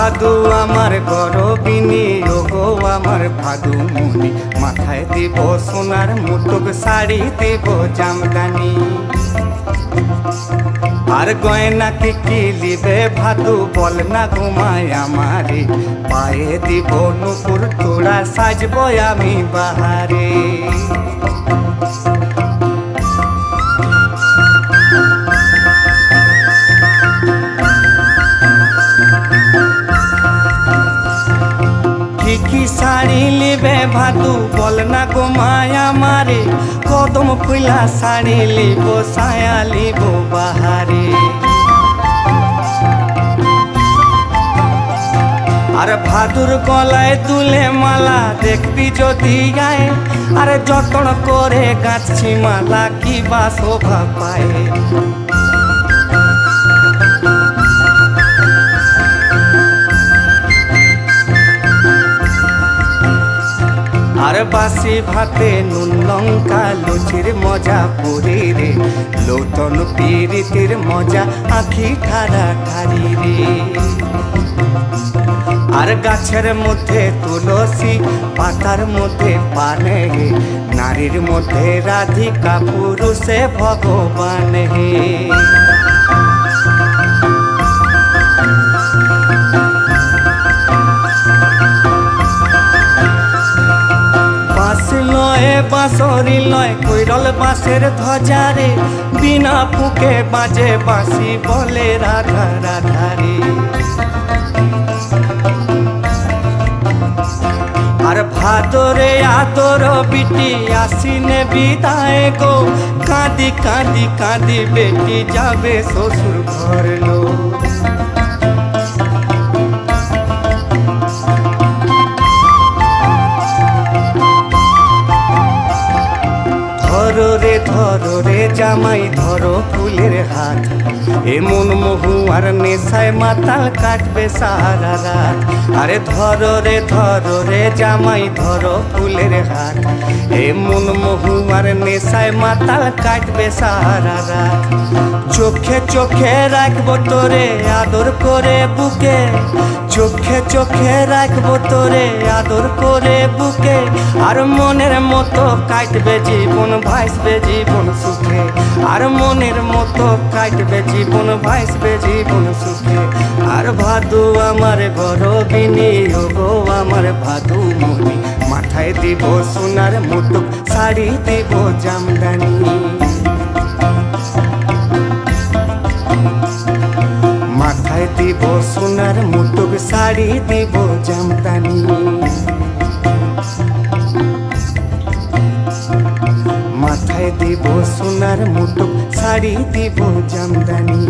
ভাদু আমার গরবিনী, ওগো আমার ভাদু মনি মাথায় দিব সোনার মুটুক শাড়ি দিব জামদানি। আর গয়না কি কি লিবে ভাদু, বল না ঘুমায় আমারে। পায়ে দিব নুপুর, তোড়া সাজবো আমি বাহারে। ভাদু বল না গো মায়া মারে, কদম ফুলা শাড়ি লিব সায়া লিব বাহারে। আর ভাদুর গলায় তুলে মালা দেখবি যদি গায়ে, আর যতন করে গাছি মালা কি বা শোভা পায়? আর বাসি ভাতে নুন লঙ্কা, লুচির মজা পুরি রে। লোটন পিরিতির মজা, আখি ঠাড়া ঠারি রে। আর গাছের মধ্যে তুলসী, পাতার মধ্যে পানে হে। নারীর মধ্যে রাধিকা পুরুষে ভগবান হে। বাঁশরি লয় কৈরল বাঁশের ধ্বজারে, বিনা ফুকে বাজে বাঁশি বলে রাধা রাধারে আর ভাদরে আদর বিটি আসিনে বিদায় গো, কাঁদি কাঁদি কাঁদি বেটি যাবে শ্বশুর ঘর লোক। ধরো রে জামাই ধরো ফুলের হাত এমন মহুয়ার নেশায় মাতাল কাটবে সারা রাত। আরে ধরো রে ধরো রে, জামাই ধরো ফুলের হাত এমন মহুয়ার নেশায় মাতাল কাটবে সারা রাত। চোখে চোখে রাখব তোরে আদর করে বুকে। চোখে চোখে রাখব তোরে আদর করে বুকে, আর মনের মতো কাটবে জীবন, ভাসবে জীবন সুখে। আর মনের মতো কাটবে জীবন, ভাসবে জীবন সুখে। আর ভাদু আমার গরবিনী গো আমার ভাদু মনি মাথায় দিব সোনার মুটুক শাড়ি দিব জামদানি। মাথায় দিব সোনার মুটুক শাড়ি দিব জামদানি। সোনার মুটুক শাড়ি দিব জামদানি।